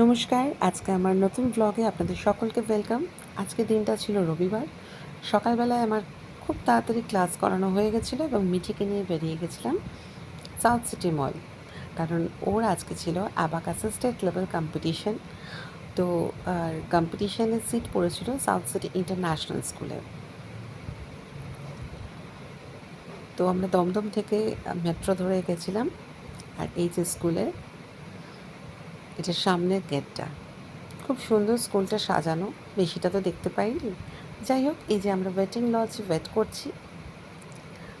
নমস্কার, আজকে আমার নতুন ব্লগে আপনাদের সকলকে ওয়েলকাম আজকে দিনটা ছিল রবিবার। সকালবেলায় আমার খুব তাড়াতাড়ি ক্লাস করানো হয়ে গেছিল এবং মিঠিকে নিয়ে বেরিয়ে গেছিলাম সাউথ সিটি মল কারণ ওর আজকে ছিল অ্যাবাকাসের স্টেট লেভেল কম্পিটিশন তো, আর কম্পিটিশনের সিট পড়েছিল সাউথ সিটি ইন্টারন্যাশনাল স্কুলে তো আমরা দমদম থেকে মেট্রো ধরে গেছিলাম, আর এই যে স্কুলের এটার সামনের গেটটা খুব সুন্দর স্কুলটা সাজানো, বেশিটা তো দেখতে পাইনি। যাই হোক, এই যে আমরা ওয়েটিং লজে ওয়েট করছি।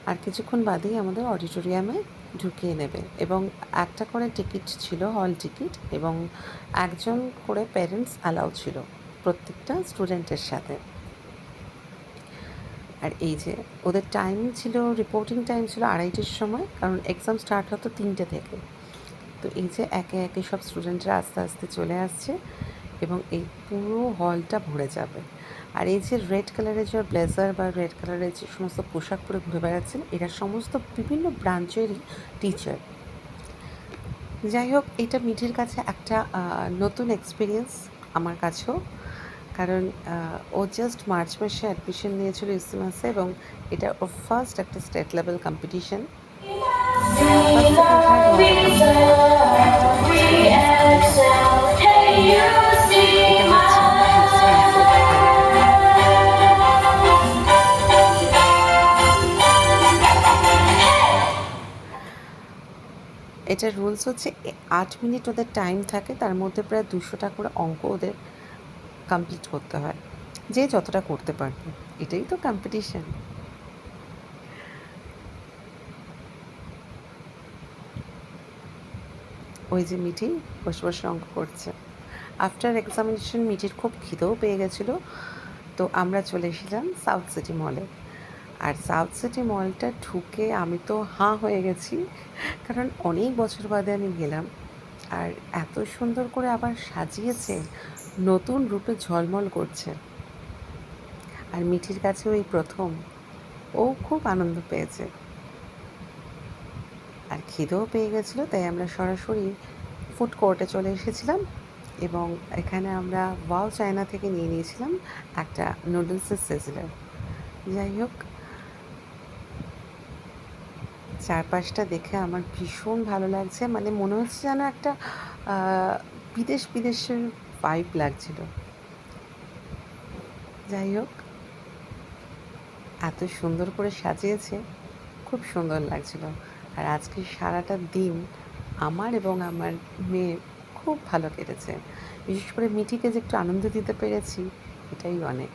আর কিছুক্ষণ বাদেই আমাদের অডিটোরিয়ামে ঢুকিয়ে নেবে। এবং একটা করে টিকিট ছিল হল টিকিট এবং একজন করে প্যারেন্টস অ্যালাউ ছিল, প্রত্যেকটা স্টুডেন্টের সাথে। আর এই যে, ওদের টাইম ছিল রিপোর্টিং টাইম ছিল আড়াইটের সময়, কারণ এক্সাম স্টার্ট হতো তিনটে থেকে। তো এই যে একে একে সব স্টুডেন্টরা আস্তে আস্তে চলে আসছে এবং এই পুরো হলটা ভরে যাবে। আর এই যে রেড কালারের যে ব্লেজার বা রেড কালারের যে সমস্ত পোশাক পরে ঘুরে বেড়াচ্ছেন, এরা সমস্ত বিভিন্ন ব্রাঞ্চেরই টিচার যাই হোক, এটা মিঠির কাছে একটা নতুন এক্সপিরিয়েন্স আমার কাছেও। কারণ ও জাস্ট মার্চ মাসে অ্যাডমিশন নিয়েছিল ইসিমাসে এবং এটা ওর ফার্স্ট একটা স্টেট লেভেল কম্পিটিশন এটার রুলস হচ্ছে আট মিনিট ওদের টাইম থাকে, তার মধ্যে প্রায় দুশোটা করে অঙ্ক ওদের কমপ্লিট করতে হয়। যে যতটা করতে পারবে, এটাই তো কম্পিটিশান ওই যে মিঠি বসে বসে অঙ্ক করছে। আফটার এক্সামিনেশন মিঠির খুব খিদেও পেয়ে গেছিল। তো আমরা চলে এসেছিলাম সাউথ সিটি মলে আর সাউথ সিটি মলটা ঢুকে আমি তো হাঁ হয়ে গেছি, কারণ অনেক বছর বাদে আমি গেলাম। আর এত সুন্দর করে আবার সাজিয়েছে, নতুন রূপে ঝলমল করছে। আর মিঠির কাছে ওই প্রথম। ও খুব আনন্দ পেয়েছে। আর খিদেও পেয়ে গেছিল, তাই আমরা সরাসরি ফুড কোর্টে চলে এসেছিলাম এবং এখানে আমরা ওয়াও চায়না থেকে নিয়ে নিয়েছিলাম একটা নুডলসের সেজলার যাই হোক চারপাশটা দেখে আমার ভীষণ ভালো লাগছে। মানে মনে হচ্ছে যেন একটা বিদেশ বিদেশের পাইপ লাগছিল। যাই হোক, এত সুন্দর করে সাজিয়েছে, খুব সুন্দর লাগছিল। আর আজকে সারাটা দিন আমার এবং আমার মেয়ে খুব ভালো কেটেছে। বিশেষ করে মিটিকে যে একটু আনন্দ দিতে পেরেছি, এটাই অনেক।